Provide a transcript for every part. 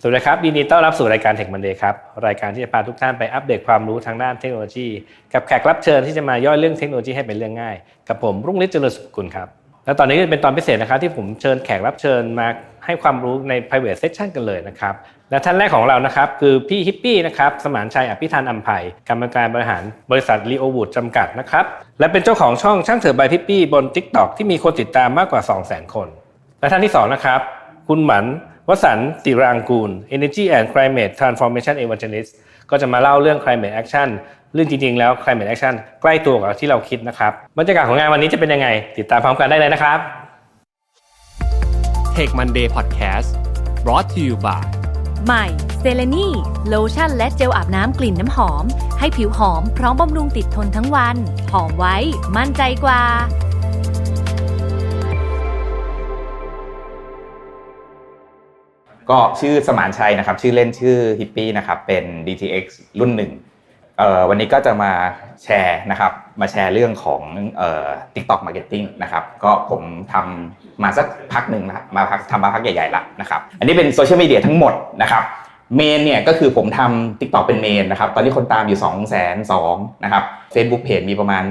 สวัสดีครับยินดีต้อนรับสู่รายการ Tech Monday ครับ รายการที่จะพาทุกท่านไปอัปเดตความรู้ทางด้านเทคโนโลยี กับแขกรับเชิญที่จะมาย่อยเรื่องเทคโนโลยีให้เป็นเรื่องง่าย กับผมรุ่งฤทธิ์เจริญสุขกุลครับและตอนนี้ก็เป็นตอนพิเศษนะครับที่ผมเชิญแขกรับเชิญมาให้ความรู้ใน private session กันเลยนะครับและท่านแรกของเรานะครับคือพี่ฮิปปี้นะครับสมานชัยอภิธานอัมภัยกรรมการบริหารบริษัทลีโอวูดจำกัดนะครับและเป็นเจ้าของช่องช่างเถอะบายฮิปปี้บน TikTok ที่มีคนติดตามมากกว่า 200,000 คน และท่านที่สองนะครับคุณหมัน วสันต์ติรางกูล Energy and Climate Transformation Evangelist ก็จะมาเล่าเรื่อง Climate Action เรื่องจริงๆ แล้ว Climate Action ใกล้ตัวกับที่เราคิดนะครับบรรยากาศของงานวันนี้จะเป็นยังไง ติดตามพร้อมกันได้เลยนะครับ Take Monday Podcast brought to you by ใหม่เซเลนีโลชั่นและเจลอาบน้ำกลิ่นน้ำหอม ให้ผิวหอมพร้อมบำรุงติดทนทั้งวัน หอมไว้ มั่นใจกว่า ก็ชื่อสมานชัยนะครับ ชื่อเล่นชื่อฮิปปี้นะครับเป็น DTX รุ่นหนึ่งเอ่อวันนี้ก็จะมาแชร์นะครับ มาแชร์เรื่องของเอ่อ TikTok Marketing นะครับ ก็ผมทำมาสักพักหนึ่งนะมาพักทำมาพักใหญ่ๆละนะครับ อันนี้เป็นโซเชียลมีเดียทั้งหมดนะครับเมนเนี่ยก็คือผมทำ TikTok เป็นเมนนะครับ ตอนนี้คนตามอยู่2 2 0 0 0นะครับ Facebook Page มีประมาณ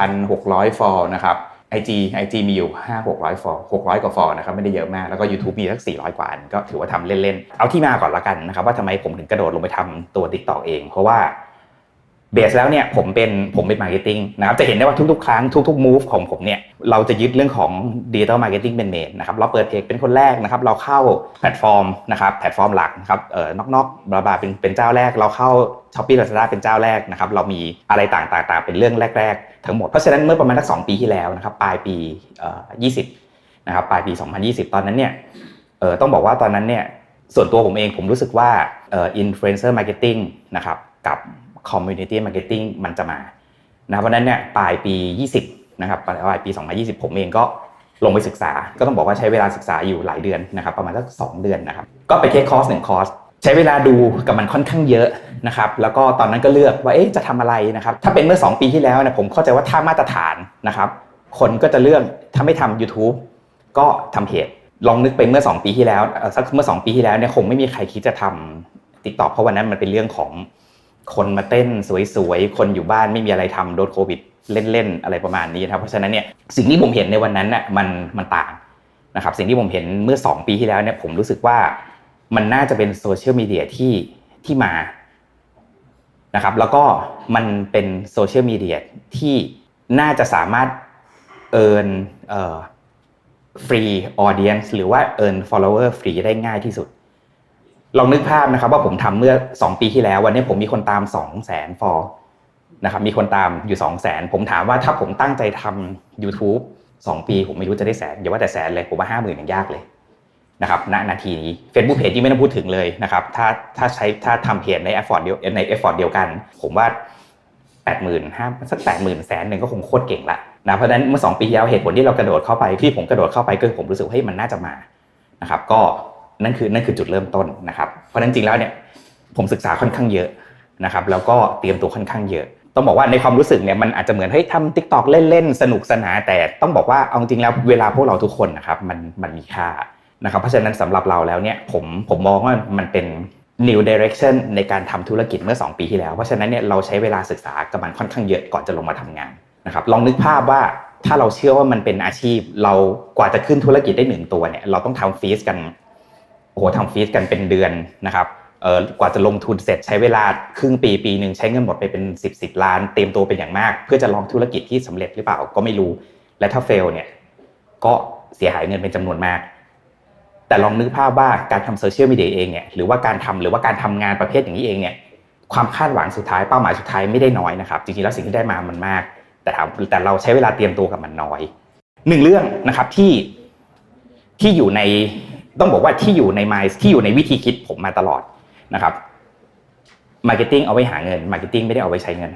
1,600 ฟอลนะครับ IG IG มีอยู่ 5 600ฟอล600 กว่าฟอลนะครับไม่ได้เยอะมาก แล้วก็ YouTube มีสัก 400 กว่าอันก็ถือว่าทำเล่น ๆ เอาที่มาก่อนละกันนะครับว่าทำไมผมถึงกระโดดลงไปทำตัว TikTok เอง เพราะว่าเบสแล้วเนี่ยผมเป็นผมเป็นมาร์เก็ตติ้งนะครับจะเห็นได้ว่าทุกๆ ครั้งทุกๆ move ของผมเนี่ยเราจะยึดเรื่องของดิจิ t a ลมาร์เก็ตติ้งเป็นเมนนะครับเราเปิดเพจเป็นคนแรกนะครับเราเข้าแพลตฟอร์มนะครับแพลตฟอร์มหลักนะครับเอ่อนอกๆบลาบลาเป็นเป็นเจ้าแรก เราเข้า s h o p e e Lazada เป็นเจ้าแรกนะครับเรามีอะไรต่างๆเป็นเรื่องแรก ๆ ทั้งหมด เพราะฉะนั้นเมื่อประมาณสักสองปีที่แล้วนะครับปลายปีเอ่อ20 นะครับปลายปี 2020 ตอนนั้นเนี่ยต้องบอกว่าตอนนั้นเนี่ยส่วนตัวผมเองผมรู้สึกว่าเอ่อ influencer marketing นะครับกับ community marketing มันจะมานะครับเพราะนั้นเนี่ยปลายปี 20 นะครับปลายปี 2020 ผมเองก็ลงไปศึกษา ก็ต้องบอกว่าใช้เวลาศึกษาอยู่หลายเดือนนะครับประมาณสักสองเดือนนะครับก็ไปเทคคอร์สหนึ่งคอร์ส ใช้เวลาดูกับมันค่อนข้างเยอะนะครับแล้วก็ตอนนั้นก็เลือกว่าเอ๊ะจะทำอะไรนะครับถ้าเป็นเมื่อ 2 ปีที่แล้วนี่ยผมเข้าใจว่าถ้ามาตรฐานนะครับคนก็จะเลือกถ้าไม่ทำ YouTube ก็ทำเพจลองนึกไปเมื่อ 2 ปีที่แล้วสักเมื่อ 2 ปีที่แล้วเนี่ยคงไม่มีใครคิดจะทำ TikTok เพราะวันนั้นมันเป็นเรื่องของคนมาเต้นสวยๆ คนอยู่บ้านไม่มีอะไรทำโดนโควิดเล่นๆอะไรประมาณนี้นะครับเพราะฉะนั้นเนี่ยสิ่งที่ผมเห็นในวันนั้นน่ะมันมันต่างนะครับสิ่งที่ผมเห็นเมื่อ 2 ปีที่แล้วเนี่ยผมรู้สึกว่า มันน่าจะเป็นโซเชียลมีเดียที่ที่มานะครับแล้วก็มันเป็นโซเชียลมีเดียที่น่าจะสามารถเอินเอ่อฟรีออเดียนหรือว่าเอิร์น follower ฟรีได้ง่ายที่สุด ลองนึกภาพนะครับ ว่าผมทำเมื่อ 2 ปีที่แล้ว วันนี้ผมมีคนตาม 2 0 0แสนฟอลนะครับมีคนตามอยู่ 2 0 0แสนผมถามว่าถ้าผมตั้งใจทำ YouTube 2 ปี ผมไม่รู้จะได้แสนอย่าว่าแต่แสนเลย ผมว่าห้าหมื่นยังยากเลย นะครับณนาทีนี้ Facebook Page ที่ไม่ต้องพูดถึงเลยนะครับถ้าถ้าใช้ถ้าทำเพจในแอฟฟอร์ดเดียวในแอฟฟอร์ดเดียวกัน ผมว่า8 0 0 0 0ห้าสัก8 0 0 0 0แสนหนึ่งก็คงโคตรเก่งละนะเพราะฉะนั้นเมื่อ2ปีที่แล้วเหตุผลที่เรากระโดดเข้าไปที่ผมกระโดดเข้าไปก็คือผมรู้สึกว่าเฮ้ยมันน่าจะมานะครับก็นั่นคือนั่นคือจุดเริ่มต้นนะครับเพราะฉะนั้นจริงแล้วเนี่ยผมศึกษาค่อนข้างเยอะนะครับแล้วก็เตรียมตัวค่อนข้างเยอะ ต้องบอกว่าในความรู้สึกเนี่ยมันอาจจะเหมือนเฮ้ยทำทิกตอกเล่นๆสนุกสนานแต่ต้องบอกว่าเอาจริงแล้วเวลาพวกเราทุกคนนะครับมันมันมีค่า นะครับเพราะฉะนั้นสำหรับเราแล้วเนี่ยผมผมมองว่ามันเป็น new direction ในการทำธุรกิจเมื่อ 2 ปีที่แล้ว เพราะฉะนั้นเนี่ยเราใช้เวลาศึกษากับมันค่อนข้างเยอะก่อนจะลงมาทำงานนะครับลองนึกภาพว่าถ้าเราเชื่อว่ามันเป็นอาชีพ เรากว่าจะขึ้นธุรกิจได้หนึ่งตัวเนี่ยเราต้องทำฟีสกันโอ้โหทำฟีดกันเป็นเดือนนะครับเอ่อกว่าจะลงทุนเสร็จใช้เวลาครึ่งปีปีหนึ่งใช้เงินหมดไปเป็น 10บสล้าน เตรียมตัวเป็นอย่างมาก เพื่อจะลองธุรกิจที่สำเร็จหรือเปล่าก็ไม่รู้ และถ้าเฟลเนี่ยก็เสียหายเงินเป็นจำนวนมาก แต่ลองนึกภาพว่าการทำโซเชียลมีเดียเองเนี่ยหรือว่าการทำหรือว่าการทำงานประเภทอย่างนี้เองเนี่ยความคาดหวังสุดท้ายเป้าหมายสุดท้ายไม่ได้น้อยนะครับจริงๆแล้วสิ่งที่ได้มามันมาก แต่ถามแต่เราใช้เวลาเตรียมตัวกับมันน้อยหนึ่งเรื่องนะครับที่ที่อยู่ในต้องบอกว่าที่อยู่ใน mind ที่อยู่ในวิธีคิดผมมาตลอดนะครับมาร์เก็ตติ้งเอาไว้หาเงินมาร์เก็ตติ้งไม่ได้เอาไว้ใช้เงิน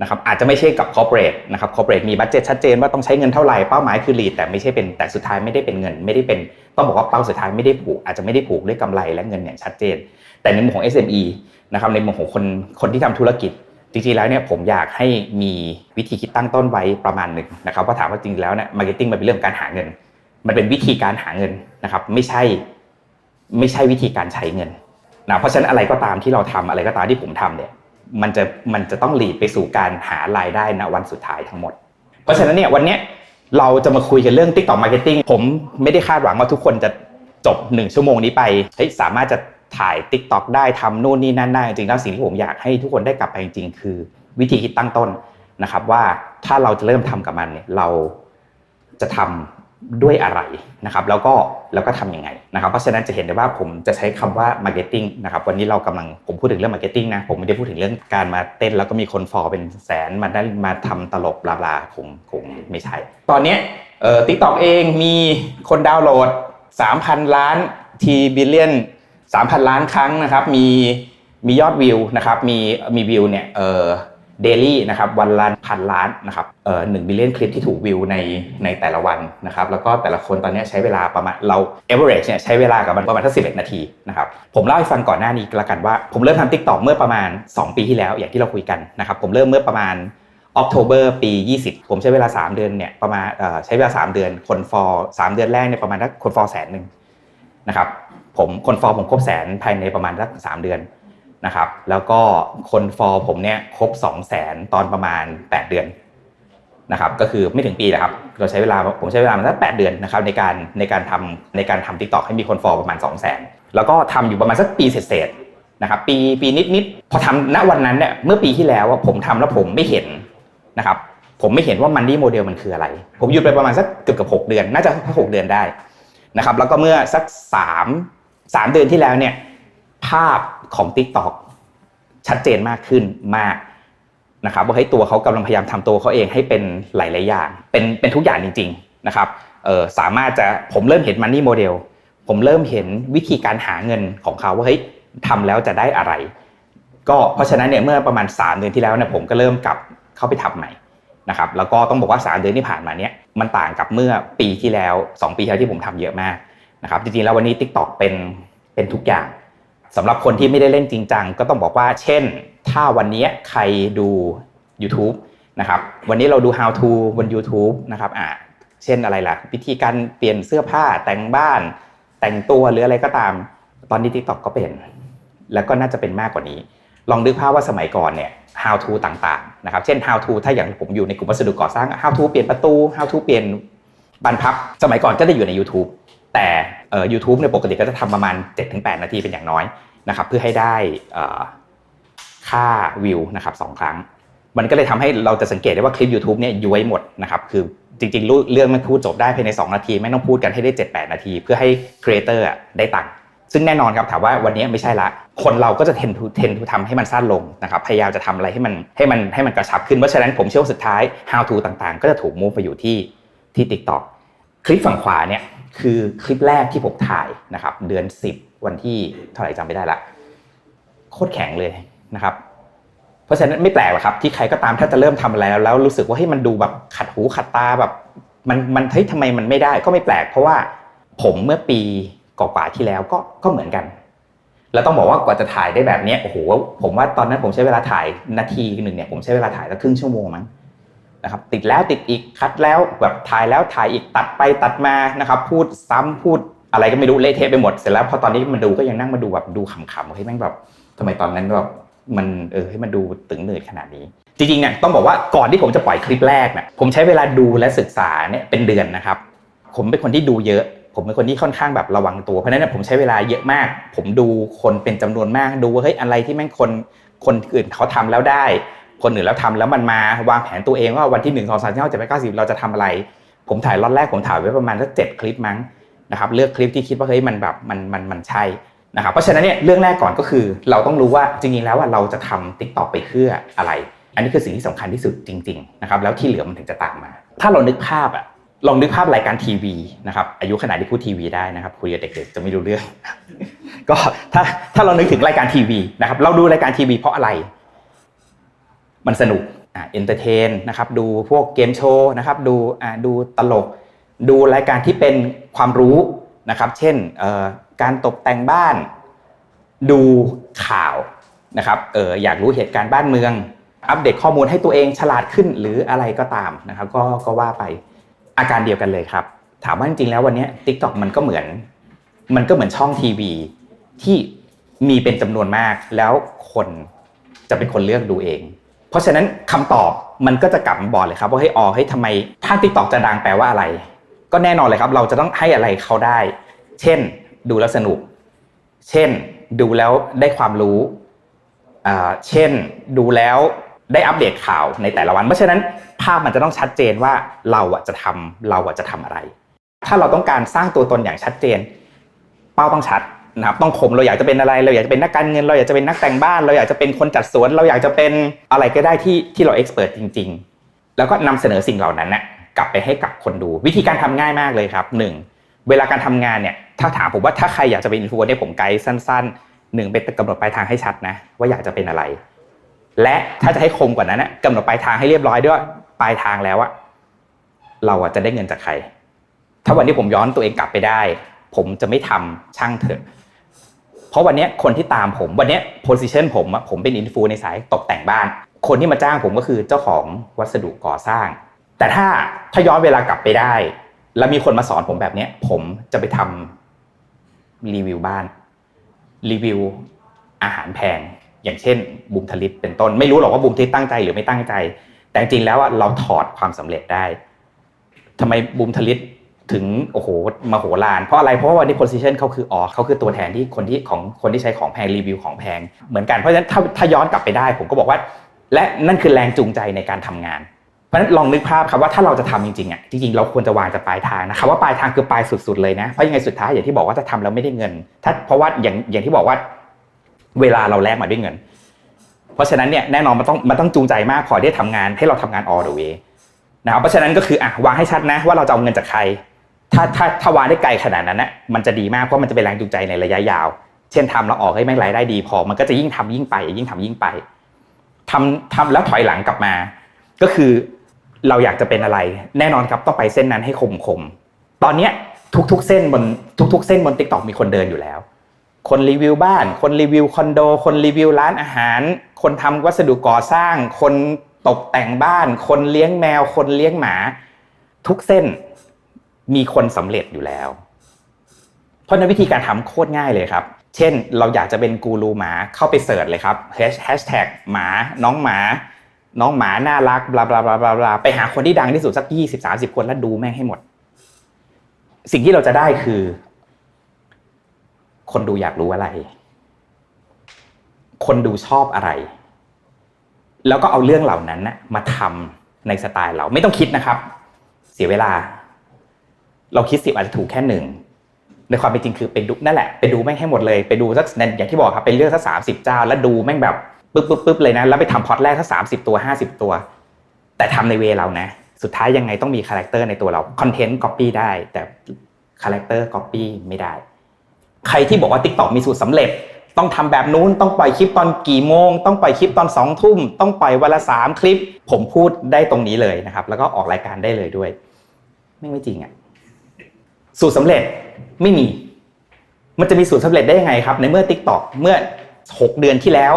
นะครับอาจจะไม่ใช่กับคอร์เปอเรทนะครับคอร์เปอเรทมีบัตเจ็ตชัดเจนว่าต้องใช้เงินเท่าไหร่เป้าหมายคือลีดแต่ไม่ใช่เป็นแต่สุดท้ายไม่ได้เป็นเงิน ไม่ได้เป็น ต้องบอกว่าเป้าสุดท้ายไม่ได้ผูกอาจจะไม่ได้ผูกด้วยกำไรและเงินอย่างชัดเจน แต่ในมุมของ SME นะครับในมุมของคนคนที่ทำธุรกิจจริงๆแล้วเนี่ยผมอยากให้มีวิธีคิดตั้งต้นไว้ประมาณหนึ่งนะครับว่าถามว่าจริงแล้วเนี่ยมาร์เก็ตติ้งมันเป็นเรื่องการหาเงิน มันเป็นวิธีการหาเงินนะครับไม่ใช่ไม่ใช่วิธีการใช้เงินนะเพราะฉะนั้นอะไรก็ตามที่เราทำอะไรก็ตามที่ผมทำเนี่ยมันจะมันจะต้องหลีดไปสู่การหารายได้ณวันสุดท้ายทั้งหมด เพราะฉะนั้นเนี่ยวันเนี้ย เราจะมาคุยกันเรื่อง TikTok Marketing ผมไม่ได้คาดหวังว่าทุกคนจะจบหนึ่งชั่วโมงนี้ไปเฮ้ยสามารถจะถ่าย TikTok ได้ทำนู่นนี่นั่นได้จริงแล้วสิ่งที่ผมอยากให้ทุกคนได้กลับไปจริงๆ คือวิธีคิดตั้งต้นนะครับว่าถ้าเราจะเริ่มทำกับมันเนี่ยเราจะทำ ด้วยอะไรนะครับแล้วก็แล้วก็ทำยังไงนะครับเพราะฉะนั้นจะเห็นได้ว่าผมจะใช้คำว่า marketing นะครับวันนี้เรากำลังผมพูดถึงเรื่อง marketing นะผมไม่ได้พูดถึงเรื่องการมาเต้น แล้วก็มีคนฟอลเป็นแสนมาได้มาทำตลกบลาบลาคงคงไม่ใช่ ตอนนี้เอ่อ TikTok เองมีคนดาวน์โหลด 3,000 ล้านทีบิลเลียน3,000 ล้านครั้งนะครับมีมียอดวิวนะครับมีมีวิวเนี่ยเอ่อ เดลี่นะครับวันละพันล้านนะครับเอ่อหนึ่งบิลเลียนคลิปที่ถูกวิวในในแต่ละวันนะครับแล้วก็แต่ละคนตอนนี้ใช้เวลาประมาณเรา average เนี่ยใช้เวลากับมันประมาณทักสิบเอ็ดนาทีนะครับผมเล่าให้ฟังก่อนหน้านี้ล้วกันว่า ผมเริ่มทำ TikTok เมื่อประมาณ 2 ปีที่แล้วอย่างที่เราคุยกันนะครับผมเริ่มเมื่อประมาณ October ปี 20 ผมใช้เวลา 3 เดือนเนี่ยประมาณเอ่อใช้เวลา 3 เดือนคนฟอลสามเดือนแรกเนี่ยประมาณทักคนฟอลแสนหนึ่งนะครับผมคนฟอลผมครบแสนภายในประมาณสักสามเดือน นะครับ แล้วก็คนฟอลผมเนี่ยครบ 2 0 0แสนตอนประมาณ 8 เดือนนะครับ ก็คือไม่ถึงปีนะครับเราใช้เวลาผมใช้เวลามาสักแดเดือนนะครับในการในการทำในการทำทิกตอกให้มีคนฟอลประมาณ 2 0 0แสนแล้วก็ทำอยู่ประมาณสักปีเศษๆนะครับปีปีนิดๆพอทำณวันนั้นเนี่ยเมื่อปีที่แล้วผมทำแล้วผมไม่เห็นนะครับผมไม่เห็นว่ามันนี่โมเดลมันคืออะไร ผมหยุดไปประมาณสักเกือบกับหกเดือน น่าจะหกเดือนได้นะครับ แล้วก็เมื่อสักสามสามเดือนที่แล้วเนี่ย ภาพของ Tik t o อกชัดเจนมากขึ้นมากนะครับว่าให้ตัวเขากำลังพยายามทำตัวเขาเองให้เป็นหลาย ๆ อย่าง เป็นเป็นทุกอย่างจริง ๆ นะครับสามารถจะผมเริ่มเห็นมันนี่โมเดลผมเริ่มเห็นวิธีการหาเงินของเขาว่าเฮ้ยทำแล้วจะได้อะไร ก็เพราะฉะนั้นเนี่ยเมื่อประมาณ 3 เดือนที่แล้วเนี่ยผมก็เริ่มกลับเข้าไปทำใหม่นะครับแล้วก็ต้องบอกว่า 3 เดือนที่ผ่านมาเนี่ยมันต่างกับเมื่อปีที่แล้ว 2 ปีที่แล้วที่ผมทำเยอะมากนะครับจริงๆแล้ววันนี้ TikTok เป็นเป็นทุกอย่าง สำหรับคนที่ไม่ได้เล่นจริงจังก็ต้องบอกว่า เช่น ถ้าวันนี้ใครดู YouTube นะครับวันนี้เราดู how to บน YouTube นะครับอ่าเช่นอะไรล่ะ วิธีการเปลี่ยนเสื้อผ้าแต่งบ้าน แต่งตัวหรืออะไรก็ตาม ตอนนี้ TikTok ก็เป็น แล้วก็น่าจะเป็นมากกว่านี้ ลองนึกภาพว่าสมัยก่อนเนี่ย how to ต่างๆนะครับเช่น how to ถ้าอย่างผมอยู่ในกลุ่มวัสดุก่อสร้าง how to เปลี่ยนประตู how to เปลี่ยนบานพับ สมัยก่อนก็จะอยู่ใน YouTube แต่เอ่อ YouTube เนี่ยปกติก็จะทำประมาณ 7-8 นาทีเป็นอย่างน้อยนะครับเพื่อให้ได้เอ่อค่าวิวนะครับสองครั้ง มันก็เลยทำให้เราจะสังเกตได้ว่าคลิป YouTube เนี่ยย้วยหมดนะครับคือจริงๆ เรื่องมันพูดจบได้ภายใน 2 นาที ไม่ต้องพูดกันให้ได้ 7-8 นาที เพื่อให้ครีเอเตอร์ได้ตังค์ซึ่งแน่นอนครับถามว่าวันนี้ไม่ใช่ละ คนเราก็จะเทนทูเทนทูทำให้มันสั้นลงนะครับพยายามจะทำอะไรให้มันให้มันให้มันกระชับขึ้นเพราะฉะนั้นผมเชื่อว่าสุดท้าย how to ต่างๆ ก็จะถูก move ไปอยู่ที่ที่ TikTok คลิปฝั่งขวาเนี่ย คือคลิปแรกที่ผมถ่ายนะครับ เดือน 10 วันที่เท่าไหร่จำไม่ได้ละโคตรแข็งเลยนะครับ เพราะฉะนั้นไม่แปลกหรอกครับ ที่ใครก็ตามถ้าจะเริ่มทำอะไรแล้วแล้วรู้สึกว่าให้มันดูแบบขัดหูขัดตาแบบมันมันเฮ้ยทำไมมันไม่ได้ก็ไม่แปลก เพราะว่าผมเมื่อปีกว่าที่แล้วก็ก็เหมือนกัน แล้วต้องบอกว่ากว่าจะถ่ายได้แบบนี้โอ้โหผมว่าตอนนั้นผมใช้เวลาถ่ายนาทีหนึ่งเนี่ยผมใช้เวลาถ่ายสักครึ่งชั่วโมงมั้ง นะครับติดแล้วติดอีกคัดแล้วแบบถ่ายแล้วถ่ายอีกตัดไปตัดมานะครับ พูดซ้ำพูดอะไรก็ไม่รู้เละเทะไปหมดเสร็จแล้วพอตอนนี้มันดูก็ยังนั่งมาดูแบบดูขำๆเฮ้ยแม่งแบบทำไมตอนนั้นแบบมันเออให้มันดูตึงเหนืดขนาดนี้ จริงๆเนี่ยต้องบอกว่าก่อนที่ผมจะปล่อยคลิปแรกเนี่ยผมใช้เวลาดูและศึกษาเนี่ยเป็นเดือนนะครับ ผมเป็นคนที่ดูเยอะ ผมเป็นคนที่ค่อนข้างแบบระวังตัวเพราะฉะนั้นเนยผมใช้เวลาเยอะมาก ผมดูคนเป็นจำนวนมากดูว่าเฮ้ยอะไรที่แม่งคนคนอื่นเขาทำแล้วได้ คนอื่นแล้วทำแล้วมันมาวางแผนตัวเองว่าวันที่หนึ่งสองสามสี่ห้าเจ็ดแปดเก้าสิบเราจะทำอะไร ผมถ่ายล็อตแรกผมถ่ายไว้ประมาณสักเจ็ดคลิปมั้งนะครับเลือกคลิปที่คิดว่าเฮ้ยมันแบบมันมันมันใช่นะครับเพราะฉะนั้นเนี่ยเรื่องแรกก่อนก็คือเราต้องรู้ว่าจริงๆแล้วว่าเราจะทำติ๊กต็อกไปเพื่ออะไร อันนี้คือสิ่งที่สำคัญที่สุดจริงๆนะครับแล้วที่เหลือมันถึงจะตามมา ถ้าเรานึกภาพอะลองนึกภาพรายการทีวีนะครับอายุขนาดที่พูดทีวีได้นะครับคุยกับเด็กๆจะไม่รู้เรื่อง ก็ถ้าถ้าเรานึกถึงรายการทีวีนะครับเราดูรายการทีวีเพราะอะไร มันสนุกอ่าเอนเตอร์เทนนะครับดูพวกเกมโชว์นะครับดูอ่าดูตลก ดูรายการที่เป็นความรู้นะครับ เช่นเอ่อการตกแต่งบ้าน ดูข่าวนะครับเอออยากรู้เหตุการณ์บ้านเมือง อัปเดตข้อมูลให้ตัวเองฉลาดขึ้นหรืออะไรก็ตามนะครับ ก็ก็ว่าไปอาการเดียวกันเลยครับ ถามว่าจริงๆแล้ววันนี้ TikTok มันก็เหมือน มันก็เหมือนช่องทีวี ที่มีเป็นจำนวนมากแล้วคนจะเป็นคนเลือกดูเอง เพราะฉะนั้นคำตอบมันก็จะกลับมาบอกเลยครับว่าให้ออให้ยทำไมถ้าติ๊กตอกจะดังแปลว่าอะไร ก็แน่นอนเลยครับ เราจะต้องให้อะไรเขาได้ เช่น ดูแล้วสนุก เช่น ดูแล้วได้ความรู้เช่น ดูแล้วได้อัปเดตข่าวในแต่ละวัน เพราะฉะนั้นภาพมันจะต้องชัดเจนว่าเราอะจะทำเราอะจะทำอะไร ถ้าเราต้องการสร้างตัวตนอย่างชัดเจน เป้าต้องชัด นะครับต้องคมเราอยากจะเป็นอะไร เราอยากจะเป็นนักการเงิน เราอยากจะเป็นนักแต่งบ้าน เราอยากจะเป็นคนจัดสวน เราอยากจะเป็นอะไรก็ได้ที่ที่เราเอ็กซ์เพรสจริง ๆ แล้วก็นำเสนอสิ่งเหล่านั้นนะกลับไปให้กับคนดู วิธีการทำง่ายมากเลยครับหนึ่งเวลาการทำงานเนี่ยถ้าถามผมว่าถ้าใครอยากจะเป็นอินฟลูเอนเซอร์ผมไกด์สั้นๆหนึ่งเป็นกำหนดปลายทางให้ชัดนะ ว่าอยากจะเป็นอะไร และถ้าจะให้คมกว่านั้นนะกำหนดปลายทางให้เรียบร้อยด้วยปลายทางแล้วอะเราอะจะได้เงินจากใคร ถ้าวันนี้ผมย้อนตัวเองกลับไปได้ ผมจะไม่ทำช่างเถอะ เพราะวันนี้คนที่ตามผมวันนี้โพสิชันผมผมเป็นอินฟูในสายตกแต่งบ้าน คนที่มาจ้างผมก็คือเจ้าของวัสดุก่อสร้าง แต่ถ้าถ้าย้อนเวลากลับไปได้ แล้วมีคนมาสอนผมแบบเนี้ยผมจะไปทำรีวิวบ้านรีวิวอาหารแพง อย่างเช่นบูมทลิตเป็นต้น ไม่รู้หรอกว่าบูมทลิตตั้งใจหรือไม่ตั้งใจ แต่จริงแล้วอะเราถอดความสำเร็จได้ทำไมบูมทลิต ถึงโอ้โหมาโหฬารเพราะอะไรเพราะว่าวันนี้ position เขาคืออ๋อเขาคือตัวแทนที่คนที่ของคนที่ใช้ของแพงรีวิวของแพงเหมือนกันเพราะฉะนั้นถ้าถ้าย้อนกลับไปได้ ผมก็บอกว่า และนั่นคือแรงจูงใจในการทำงาน เพราะฉะนั้นลองนึกภาพครับว่าถ้าเราจะทำจริงๆอะจริงๆเราควรจะวางจากปลายทางนะครับว่าปลายทางคือปลายสุดๆเลยนะเพราะยังไงสุดท้ายอย่างที่บอกว่าถ้าทำแล้วไม่ได้เงิน ถ้าเพราะว่าอย่างอย่างที่บอกว่า เวลาเราแลกมาด้วยเงิน เพราะฉะนั้นเนี่ยแน่นอนมันต้องมันต้องจูงใจมากพอที่จะทำงานให้เราทำงาน all the way นะครับเพราะฉะนั้นก็คืออะวางให้ชัดนะว่าเราจะเอาเงินจากใคร ถ้าถ้าถ้าวางได้ไกลขนาดนั้นนะมันจะดีมากเพราะมันจะเป็นแรงจูงใจในระยะยาว เช่นทำแล้วออกให้แม่งรายได้ดีพอ มันก็จะยิ่งทำยิ่งไป ยิ่งทำยิ่งไปทำทำแล้วถอยหลังกลับมา ก็คือเราอยากจะเป็นอะไร แน่นอนครับต้องไปเส้นนั้นให้คมคมตอนเนี้ยทุกๆเส้นบนทุก ๆ เส้นบนติ๊กต็อกมีคนเดินอยู่แล้ว คนรีวิวบ้าน คนรีวิวคอนโด คนรีวิวร้านอาหาร คนทำวัสดุก่อสร้าง คนตกแต่งบ้าน คนเลี้ยงแมว คนเลี้ยงหมา ทุกเส้น มีคนสำเร็จอยู่แล้ว เพราะนั้นวิธีการทำโคตรง่ายเลยครับ เช่น เราอยากจะเป็นกูรูหมาเข้าไปเสิร์ชเลยครับแฮชแท็กหมาน้องหมา น้องหมาน่ารักบลาบลาบลาบลาไปหาคนที่ดังที่สุดสักยี่สิบสามสิบคนแล้วดูแม่งให้หมด สิ่งที่เราจะได้คือ คนดูอยากรู้อะไร คนดูชอบอะไร แล้วก็เอาเรื่องเหล่านั้นนะมาทำในสไตล์เราไม่ต้องคิดนะครับ เสียเวลา เราคิดสิบอาจจะถูกแค่หนึ่งในความเป็นจริงคือไปดูนั่นแหละไปดูแม่งให้หมดเลยไปดูสักอย่างที่บอกครับไปเลือกสักสามสิบเจ้า แล้วดูแม่งแบบปึ๊บปึ๊บปึ๊บเลยนะแล้วไปทำพอตแรกสักสามสิบตัวห้าสิบตัว แต่ทำในเวเรานะ สุดท้ายยังไงต้องมีคาแรคเตอร์ในตัวเราคอนเทนต์ก๊อปปี้ได้ แต่คาแรคเตอร์ก๊อปปี้ไม่ได้ ใครที่บอกว่า TikTok มีสูตรสำเร็จ ต้องทำแบบนู้นต้องปล่อยคลิปตอนกี่โมง ต้องปล่อยคลิปตอนสองทุ่มต้องปล่อยวันละสามคลิป ผมพูดได้ตรงนี้เลยนะครับ แล้วก็ออกรายการได้เลยด้วย ไม่ไม่จริงอะ่ะ สูตรสำเร็จไม่มี มันจะมีสูตรสำเร็จได้ยังไงครับ ในเมื่อ TikTok เมื่อ 6 เดือนที่แล้ว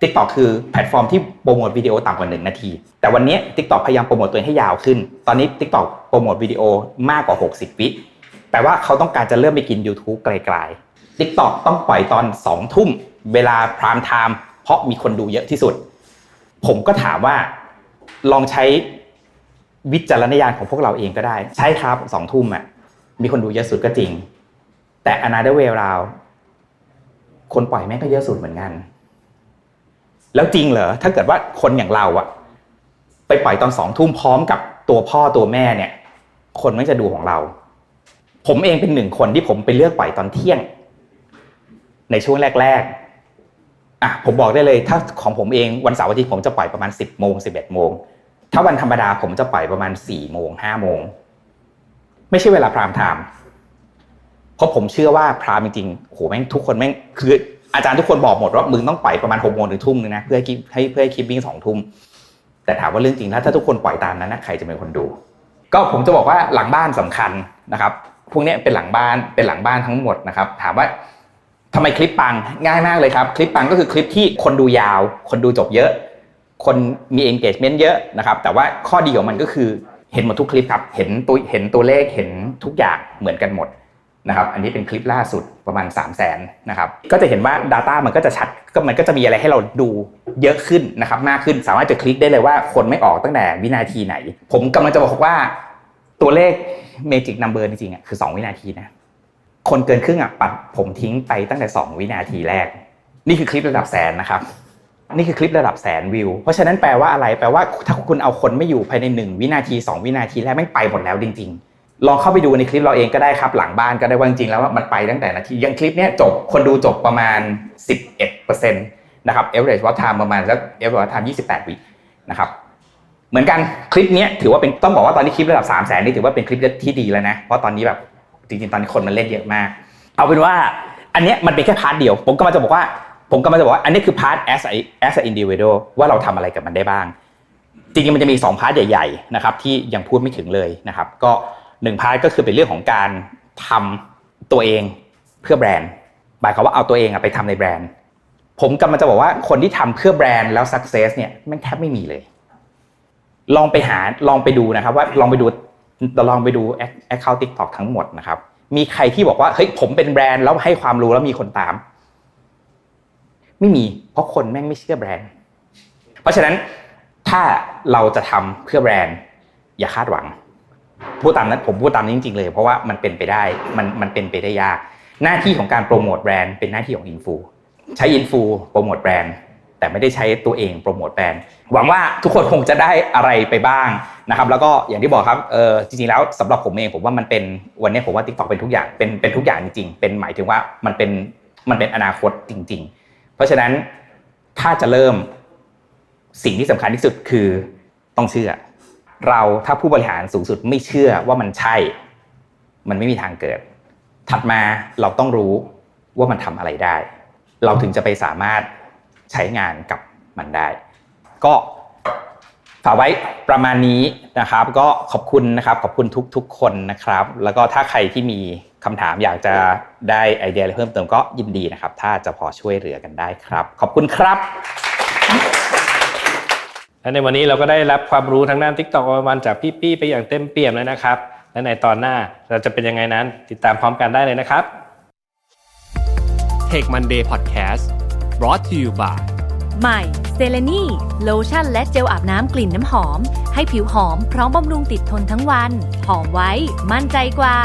TikTok คือแพลตฟอร์มที่โปรโมทวิดีโอต่ำกว่า 1 นาที แต่วันนี้ TikTok พยายามโปรโมทตัวเองให้ยาวขึ้น ตอนนี้ TikTok โปรโมทวิดีโอมากกว่า 60 วิแปลว่าเขาต้องการจะเริ่มไปกิน YouTube ไกลๆ TikTok ต้องปล่อยตอน 2 ทุ่ม เวลาพรามไทม์เพราะมีคนดูเยอะที่สุด ผมก็ถามว่าลองใช้วิจารณญาณของพวกเราเองก็ได้ ใช่ครับสองทุ่มอะ มีคนดูเยอะสุดก็จริง แต่ another way round คนปล่อยแม่งก็เยอะสุดเหมือนกัน แล้วจริงเหรอถ้าเกิดว่าคนอย่างเราอะไปปล่อยตอนสองทุ่มพร้อมกับตัวพ่อตัวแม่เนี่ย คนไม่จะดูของเรา ผมเองเป็นหนึ่งคนที่ผมไปเลือกปล่อยตอนเที่ยง ในช่วงแรก ๆอะผมบอกได้เลย ถ้าของผมเองวันเสาร์อาทิตย์ผมจะปล่อยประมาณสิบโมงสิบเอ็ดโมงถ้าวันธรรมดาผมจะปล่อยประมาณสี่โมงห้าโมง ไม่ใช่เวลาพรามไทม์เพราะผมเชื่อว่าพรามจริงๆโหแม่งทุกคนแม่งคืออาจารย์ทุกคนบอกหมดว่ามึงต้องปล่อยประมาณหกโมงถึงทุ่มนึงนะเพื่อให้ให้เพื่อให้คลิปวิ่งสองทุ่มแต่ถามว่าเรื่องจริงแล้วถ้าทุกคนปล่อยตามนั้นนะใครจะเป็นคนดู ก็ผมจะบอกว่าหลังบ้านสำคัญนะครับพวกเนี้ยเป็นหลังบ้านเป็นหลังบ้านทั้งหมดนะครับ ถามว่าทำไมคลิปปังง่ายมากเลยครับ คลิปปังก็คือคลิปที่คนดูยาว คนดูจบเยอะ คนมี engagement เยอะนะครับ แต่ว่าข้อดีของมันก็คือ เห็นหมดทุกคลิปครับ เห็นตัวเห็นตัวเลขเห็นทุกอย่างเหมือนกันหมดนะครับ อันนี้เป็นคลิปล่าสุดประมาณ 3 0 0แสนนะครับ ก็จะเห็นว่า Data มันก็จะชัดก็มันก็จะมีอะไรให้เราดูเยอะขึ้นนะครับ มากขึ้นสามารถจะคลิกได้เลยว่าคนไม่ออกตั้งแต่วินาทีไหน ผมกำลังจะบอกว่าตัวเลข Magic Number จริงๆอะคือ 2 วินาทีนะ คนเกินครึ่งอะปัดผมทิ้งไปตั้งแต่ 2 วินาทีแรก นี่คือคลิประดับแสนนะครับ นี่คือคลิประดับแสนวิว เพราะฉะนั้นแปลว่าอะไร แปลว่าถ้าคุณเอาคนไม่อยู่ภายใน 1 วินาที 2 วินาทีแรกไม่ไปหมดแล้วจริง ๆ ลองเข้าไปดูในคลิปเราเองก็ได้ครับ หลังบ้านก็ได้ว่าจริงๆแล้วว่ามันไปตั้งแต่นาทียังคลิปเนี้ยจบคนดูจบประมาณ 11%นะครับ average watch time ประมาณสัก average watch time 28 วินะครับเหมือนกันคลิปเนี้ยถือว่าเป็นต้องบอกว่าตอนนี้คลิประดับ 3 0 0แสนนี่ถือว่าเป็นคลิปที่ดีแล้วนะ เพราะตอนนี้แบบจริงๆ ตอนนี้คนมันเล่นเยอะมาก เอาเป็นว่าอันเนี้ยมันเป็นแค่พาร์ทเดียว ผมก็มาจะบอกว่า ผมก็มาจะบอกว่าอันนี้คือพาร์ท as a as a individual ว่าเราทำอะไรกับมันได้บ้าง จริงๆมันจะมี2พาร์ทใหญ่ๆนะครับที่ยังพูดไม่ถึงเลยนะครับ ก็หนึ่งพาร์ทก็คือเป็นเรื่องของการทำตัวเองเพื่อแบรนด์หมายความว่าเอาตัวเองไปทำในแบรนด์ ผมกำลังจะบอกว่าคนที่ทำเพื่อแบรนด์แล้ว success เนี่ยแม่งแทบไม่มีเลย ลองไปหาลองไปดูนะครับ ว่าลองไปดูลองไปดู account TikTok ทั้งหมดนะครับมีใครที่บอกว่าเฮ้ยผมเป็นแบรนด์แล้วให้ความรู้แล้วมีคนตาม ไม่มี เพราะคนแม่งไม่เชื่อแบรนด์ เพราะฉะนั้นถ้าเราจะทำเพื่อแบรนด์ อย่าคาดหวังพูดตามนั้นผมพูดตามนี้จริง ๆ เลย เพราะว่ามันเป็นไปได้มันมันเป็นไปได้ยาก หน้าที่ของการโปรโมทแบรนด์เป็นหน้าที่ของอินฟูใช้อินฟูโปรโมทแบรนด์แต่ไม่ได้ใช้ตัวเองโปรโมทแบรนด์หวังว่าทุกคนคงจะได้อะไรไปบ้างนะครับ แล้วก็อย่างที่บอกครับเออจริงๆแล้วสำหรับผมเองผมว่ามันเป็นวันนี้ผมว่า TikTok เป็นทุกอย่างเป็นเป็นทุกอย่างจริงๆเป็นหมายถึงว่ามันเป็นมันเป็นอนาคตจริง ๆ เพราะฉะนั้นถ้าจะเริ่มสิ่งที่สำคัญที่สุดคือต้องเชื่อ เราถ้าผู้บริหารสูงสุดไม่เชื่อว่ามันใช่ มันไม่มีทางเกิด ถัดมาเราต้องรู้ว่ามันทำอะไรได้ เราถึงจะไปสามารถใช้งานกับมันได้ ก็ฝากไว้ประมาณนี้นะครับ ก็ขอบคุณนะครับ ขอบคุณทุกๆคนนะครับ แล้วก็ถ้าใครที่มี คำถามอยากจะได้ไอเดียอะไรเพิ่มเติมก็ยินดีนะครับ ถ้าจะพอช่วยเหลือกันได้ครับ ขอบคุณครับและในวันนี้เราก็ได้รับความรู้ทางด้าน TikTok ประมาณจากพี่ปี้ไปอย่างเต็มเปี่ยมเลยนะครับ และในตอนหน้าเราจะเป็นยังไงนั้น ติดตามพร้อมกันได้เลยนะครับ Take Monday Podcast brought to you by ใหม่เซเลนีโลชั่นและเจลอาบน้ำกลิ่นน้ำหอม ให้ผิวหอมพร้อมบำรุงติดทนทั้งวัน หอมไว้ มั่นใจกว่า